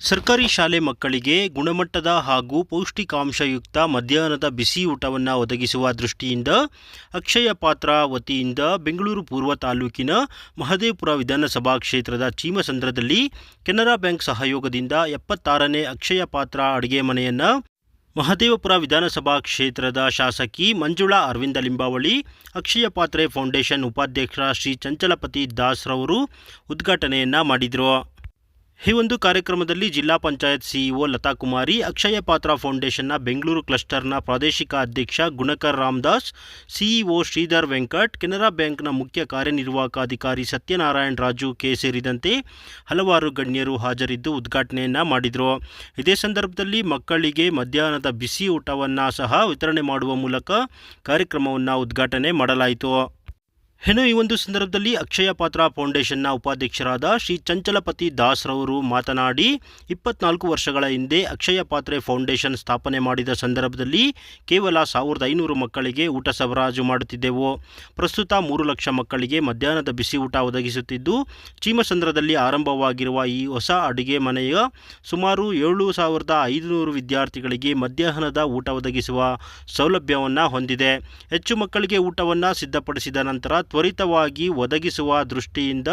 ಸರ್ಕಾರಿ ಶಾಲೆ ಮಕ್ಕಳಿಗೆ ಗುಣಮಟ್ಟದ ಹಾಗೂ ಪೌಷ್ಟಿಕಾಂಶಯುಕ್ತ ಮಧ್ಯಾಹ್ನದ ಬಿಸಿ ಊಟವನ್ನು ಒದಗಿಸುವ ದೃಷ್ಟಿಯಿಂದ ಅಕ್ಷಯ ಪಾತ್ರ ವತಿಯಿಂದ ಬೆಂಗಳೂರು ಪೂರ್ವ ತಾಲೂಕಿನ ಮಹದೇವಪುರ ವಿಧಾನಸಭಾ ಕ್ಷೇತ್ರದ ಚೀಮಸಂದ್ರದಲ್ಲಿ ಕೆನರಾ ಬ್ಯಾಂಕ್ ಸಹಯೋಗದಿಂದ ಎಪ್ಪತ್ತಾರನೇ ಅಕ್ಷಯ ಪಾತ್ರ ಅಡುಗೆ ಮನೆಯನ್ನು ಮಹದೇವಪುರ ವಿಧಾನಸಭಾ ಕ್ಷೇತ್ರದ ಶಾಸಕಿ ಮಂಜುಳಾ ಅರವಿಂದ ಲಿಂಬಾವಳಿ, ಅಕ್ಷಯ ಪಾತ್ರೆ ಫೌಂಡೇಶನ್ ಉಪಾಧ್ಯಕ್ಷ ಶ್ರೀ ಚಂಚಲಪತಿ ದಾಸ್ರವರು ಉದ್ಘಾಟನೆಯನ್ನು ಮಾಡಿದರು. ಈ ಒಂದು ಕಾರ್ಯಕ್ರಮದಲ್ಲಿ ಜಿಲ್ಲಾ ಪಂಚಾಯತ್ ಸಿಇಒ ಲತಾ ಕುಮಾರಿ ಅಕ್ಷಯ ಪಾತ್ರ ಫೌಂಡೇಶನ್ನ ಬೆಂಗಳೂರು ಕ್ಲಸ್ಟರ್ನ ಪ್ರಾದೇಶಿಕ ಅಧ್ಯಕ್ಷ ಗುಣಕರ್ ರಾಮದಾಸ್, ಸಿಇಒ ಶ್ರೀಧರ್ ವೆಂಕಟ್, ಕೆನರಾ ಬ್ಯಾಂಕ್ನ ಮುಖ್ಯ ಕಾರ್ಯನಿರ್ವಾಹಕ ಅಧಿಕಾರಿ ಸತ್ಯನಾರಾಯಣ ರಾಜು ಕೆ ಸೇರಿದಂತೆ ಹಲವಾರು ಗಣ್ಯರು ಹಾಜರಿದ್ದು ಉದ್ಘಾಟನೆಯನ್ನು ಮಾಡಿದರು. ಇದೇ ಸಂದರ್ಭದಲ್ಲಿ ಮಕ್ಕಳಿಗೆ ಮಧ್ಯಾಹ್ನದ ಬಿಸಿ ಊಟವನ್ನು ಸಹ ವಿತರಣೆ ಮಾಡುವ ಮೂಲಕ ಕಾರ್ಯಕ್ರಮವನ್ನು ಉದ್ಘಾಟನೆ ಮಾಡಲಾಯಿತು. ಇನ್ನು ಈ ಒಂದು ಸಂದರ್ಭದಲ್ಲಿ ಅಕ್ಷಯ ಪಾತ್ರ ಫೌಂಡೇಶನ್ನ ಉಪಾಧ್ಯಕ್ಷರಾದ ಶ್ರೀ ಚಂಚಲಪತಿ ದಾಸ್ ರವರು ಮಾತನಾಡಿ, ಇಪ್ಪತ್ನಾಲ್ಕು ವರ್ಷಗಳ ಹಿಂದೆ ಅಕ್ಷಯ ಪಾತ್ರೆ ಫೌಂಡೇಶನ್ ಸ್ಥಾಪನೆ ಮಾಡಿದ ಸಂದರ್ಭದಲ್ಲಿ ಕೇವಲ ಸಾವಿರದ ಐನೂರು ಮಕ್ಕಳಿಗೆ ಊಟ ಸರಬರಾಜು ಮಾಡುತ್ತಿದ್ದೆವು. ಪ್ರಸ್ತುತ ಮೂರು ಲಕ್ಷ ಮಕ್ಕಳಿಗೆ ಮಧ್ಯಾಹ್ನದ ಬಿಸಿ ಊಟ ಒದಗಿಸುತ್ತಿದ್ದು, ಚೀಮಸಂದ್ರದಲ್ಲಿ ಆರಂಭವಾಗಿರುವ ಈ ಹೊಸ ಅಡುಗೆ ಮನೆಯ ಸುಮಾರು ಏಳು ಸಾವಿರದ ಐದುನೂರು ವಿದ್ಯಾರ್ಥಿಗಳಿಗೆ ಮಧ್ಯಾಹ್ನದ ಊಟ ಒದಗಿಸುವ ಸೌಲಭ್ಯವನ್ನು ಹೊಂದಿದೆ. ಹೆಚ್ಚು ಮಕ್ಕಳಿಗೆ ಊಟವನ್ನು ಸಿದ್ಧಪಡಿಸಿದ ನಂತರ ತ್ವರಿತವಾಗಿ ಒದಗಿಸುವ ದೃಷ್ಟಿಯಿಂದ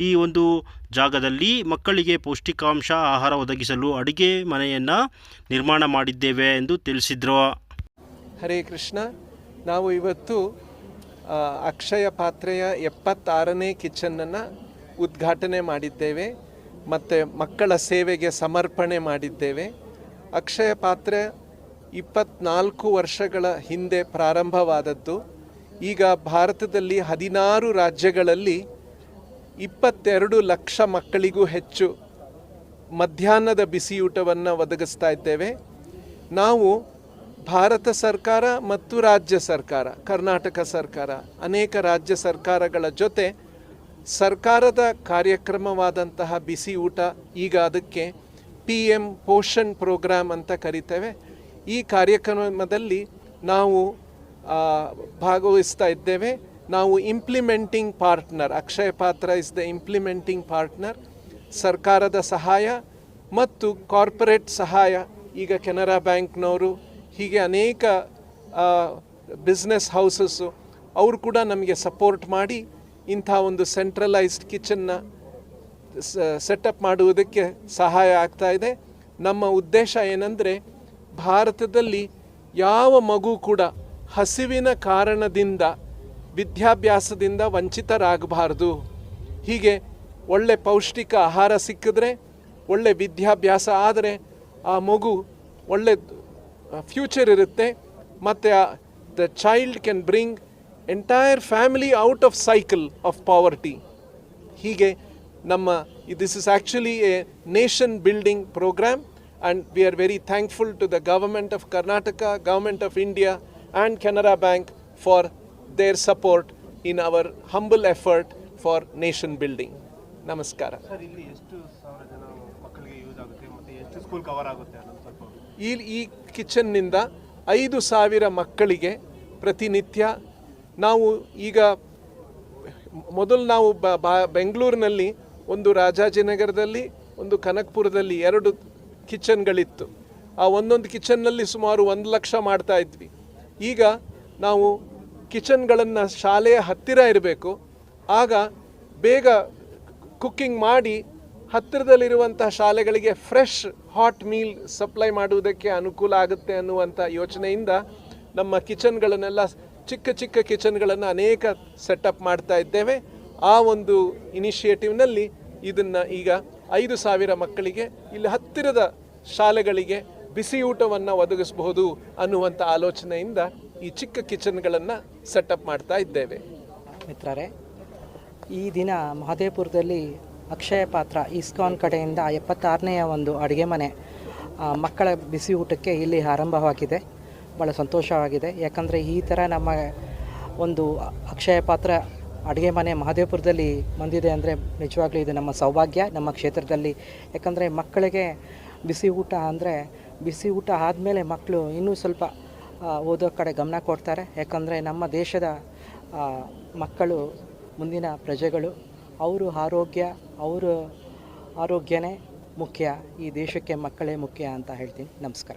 ಈ ಒಂದು ಜಾಗದಲ್ಲಿ ಮಕ್ಕಳಿಗೆ ಪೌಷ್ಟಿಕಾಂಶ ಆಹಾರ ಒದಗಿಸಲು ಅಡುಗೆ ಮನೆಯನ್ನು ನಿರ್ಮಾಣ ಮಾಡಿದ್ದೇವೆ ಎಂದು ತಿಳಿಸಿದರು. ಹರೇ ಕೃಷ್ಣ. ನಾವು ಇವತ್ತು ಅಕ್ಷಯ ಪಾತ್ರೆಯ ಎಪ್ಪತ್ತಾರನೇ ಕಿಚನನ್ನು ಉದ್ಘಾಟನೆ ಮಾಡಿದ್ದೇವೆ. ಮತ್ತು ಮಕ್ಕಳ ಸೇವೆಗೆ ಸಮರ್ಪಣೆ ಮಾಡಿದ್ದೇವೆ. ಅಕ್ಷಯ ಪಾತ್ರೆ ಇಪ್ಪತ್ನಾಲ್ಕು ವರ್ಷಗಳ ಹಿಂದೆ ಪ್ರಾರಂಭವಾದದ್ದು. ಈಗ ಭಾರತದಲ್ಲಿ ಹದಿನಾರು ರಾಜ್ಯಗಳಲ್ಲಿ ಇಪ್ಪತ್ತೆರಡು ಲಕ್ಷ ಮಕ್ಕಳಿಗೂ ಹೆಚ್ಚು ಮಧ್ಯಾಹ್ನದ ಬಿಸಿಯೂಟವನ್ನು ಒದಗಿಸ್ತಾ ಇದ್ದೇವೆ. ನಾವು ಭಾರತ ಸರ್ಕಾರ ಮತ್ತು ರಾಜ್ಯ ಸರ್ಕಾರ, ಕರ್ನಾಟಕ ಸರ್ಕಾರ, ಅನೇಕ ರಾಜ್ಯ ಸರ್ಕಾರಗಳ ಜೊತೆ ಸರ್ಕಾರದ ಕಾರ್ಯಕ್ರಮವಾದಂತಹ ಬಿಸಿ ಊಟ ಈಗ ಅದಕ್ಕೆ ಪಿ ಎಂ ಪೋಷಣ್ ಪ್ರೋಗ್ರಾಮ್ ಅಂತ ಕರಿತೇವೆ. ಈ ಕಾರ್ಯಕ್ರಮದಲ್ಲಿ ನಾವು ಭಾಗವಹಿಸ್ತಾ ಇದ್ದೇವೆ. ನಾವು ಇಂಪ್ಲಿಮೆಂಟಿಂಗ್ ಪಾರ್ಟ್ನರ್ ಅಕ್ಷಯ ಪಾತ್ರ ಇಸ್ ದ ಇಂಪ್ಲಿಮೆಂಟಿಂಗ್ ಪಾರ್ಟ್ನರ್ ಸರ್ಕಾರದ ಸಹಾಯ ಮತ್ತು ಕಾರ್ಪೊರೇಟ್ ಸಹಾಯ. ಈಗ ಕೆನರಾ ಬ್ಯಾಂಕ್ನವರು ಹೀಗೆ ಅನೇಕ ಬಿಸ್ನೆಸ್ ಹೌಸಸ್ಸು ಅವರು ಕೂಡ ನಮಗೆ ಸಪೋರ್ಟ್ ಮಾಡಿ ಇಂಥ ಒಂದು ಸೆಂಟ್ರಲೈಸ್ಡ್ ಕಿಚನ್ನ ಸೆಟಪ್ ಮಾಡುವುದಕ್ಕೆ ಸಹಾಯ ಆಗ್ತಾ ಇದೆ. ನಮ್ಮ ಉದ್ದೇಶ ಏನಂದರೆ ಭಾರತದಲ್ಲಿ ಯಾವ ಮಗು ಕೂಡ ಹಸಿವಿನ ಕಾರಣದಿಂದ, ವಿದ್ಯಾಭ್ಯಾಸದಿಂದ ವಂಚಿತರಾಗಬಾರ್ದು. ಹೀಗೆ ಒಳ್ಳೆ ಪೌಷ್ಟಿಕ ಆಹಾರ ಸಿಕ್ಕಿದ್ರೆ, ಒಳ್ಳೆ ವಿದ್ಯಾಭ್ಯಾಸ ಆದರೆ ಆ ಮಗು ಒಳ್ಳೆ ಫ್ಯೂಚರ್ ಇರುತ್ತೆ. ಮತ್ತು the child can bring entire family out of cycle of poverty. ಹೀಗೆ ನಮ್ಮ this is actually a nation building programme and we are very thankful to the government of Karnataka government of India and Canara bank for their support in our humble effort for nation building ನಮಸ್ಕಾರ ಈ ಈ ಕಿಚನ್ನಿಂದ ಐದು ಸಾವಿರ ಮಕ್ಕಳಿಗೆ ಪ್ರತಿನಿತ್ಯ ನಾವು ಈಗ ಮೊದಲು ನಾವು ಬ ಬಾ- ಬೆಂಗಳೂರಿನಲ್ಲಿ ಒಂದು ರಾಜಾಜಿನಗರದಲ್ಲಿ ಒಂದು ಕನಕಪುರದಲ್ಲಿ ಎರಡು ಕಿಚನ್ಗಳಿತ್ತು ಆ ಒಂದೊಂದು ಕಿಚನ್ನಲ್ಲಿ ಸುಮಾರು ಒಂದು ಲಕ್ಷ ಮಾಡ್ತಾ ಇದ್ವಿ. ಈಗ ನಾವು ಕಿಚನ್ಗಳನ್ನು ಶಾಲೆಯ ಹತ್ತಿರ ಇರಬೇಕು. ಆಗ ಬೇಗ ಕುಕ್ಕಿಂಗ್ ಮಾಡಿ ಹತ್ತಿರದಲ್ಲಿರುವಂಥ ಶಾಲೆಗಳಿಗೆ ಫ್ರೆಶ್ ಹಾಟ್ ಮೀಲ್ ಸಪ್ಲೈ ಮಾಡುವುದಕ್ಕೆ ಅನುಕೂಲ ಆಗುತ್ತೆ ಅನ್ನುವಂಥ ಯೋಚನೆಯಿಂದ ನಮ್ಮ ಕಿಚನ್ಗಳನ್ನೆಲ್ಲ ಚಿಕ್ಕ ಚಿಕ್ಕ ಕಿಚನ್ಗಳನ್ನು ಅನೇಕ ಸೆಟಪ್ ಮಾಡ್ತಾ ಇದ್ದೇವೆ. ಆ ಒಂದು ಇನಿಷಿಯೇಟಿವ್ನಲ್ಲಿ ಇದನ್ನು ಈಗ ಐದು ಸಾವಿರ ಮಕ್ಕಳಿಗೆ, ಇಲ್ಲಿ ಹತ್ತಿರದ ಶಾಲೆಗಳಿಗೆ ಬಿಸಿ ಊಟವನ್ನು ಒದಗಿಸಬಹುದು ಅನ್ನುವಂಥ ಆಲೋಚನೆಯಿಂದ ಈ ಚಿಕ್ಕ ಕಿಚನ್ಗಳನ್ನು ಸೆಟಪ್ ಮಾಡ್ತಾ ಇದ್ದೇವೆ. ಮಿತ್ರರೇ, ಈ ದಿನ ಮಹದೇಪುರದಲ್ಲಿ ಅಕ್ಷಯ ಪಾತ್ರ ಇಸ್ಕಾನ್ ಕಡೆಯಿಂದ ಎಪ್ಪತ್ತಾರನೆಯ ಒಂದು ಅಡುಗೆ ಮನೆ ಮಕ್ಕಳ ಬಿಸಿ ಊಟಕ್ಕೆ ಇಲ್ಲಿ ಆರಂಭವಾಗಿದೆ. ಭಾಳ ಸಂತೋಷವಾಗಿದೆ. ಯಾಕಂದರೆ ಈ ಥರ ನಮ್ಮ ಒಂದು ಅಕ್ಷಯ ಪಾತ್ರ ಅಡುಗೆ ಮನೆ ಮಹದೇವಪುರದಲ್ಲಿ ಬಂದಿದೆ ಅಂದರೆ ನಿಜವಾಗ್ಲೂ ಇದು ನಮ್ಮ ಸೌಭಾಗ್ಯ ನಮ್ಮ ಕ್ಷೇತ್ರದಲ್ಲಿ. ಯಾಕಂದರೆ ಮಕ್ಕಳಿಗೆ ಬಿಸಿ ಊಟ ಅಂದರೆ ಬಿಸಿ ಊಟ ಆದಮೇಲೆ ಮಕ್ಕಳು ಇನ್ನೂ ಸ್ವಲ್ಪ ಓದೋ ಕಡೆ ಗಮನ ಕೊಡ್ತಾರೆ. ಯಾಕಂದರೆ ನಮ್ಮ ದೇಶದ ಮಕ್ಕಳು, ಮುಂದಿನ ಪ್ರಜೆಗಳು, ಅವರು ಆರೋಗ್ಯ, ಅವರು ಆರೋಗ್ಯನೇ ಮುಖ್ಯ. ಈ ದೇಶಕ್ಕೆ ಮಕ್ಕಳೇ ಮುಖ್ಯ ಅಂತ ಹೇಳ್ತೀನಿ. ನಮಸ್ಕಾರ.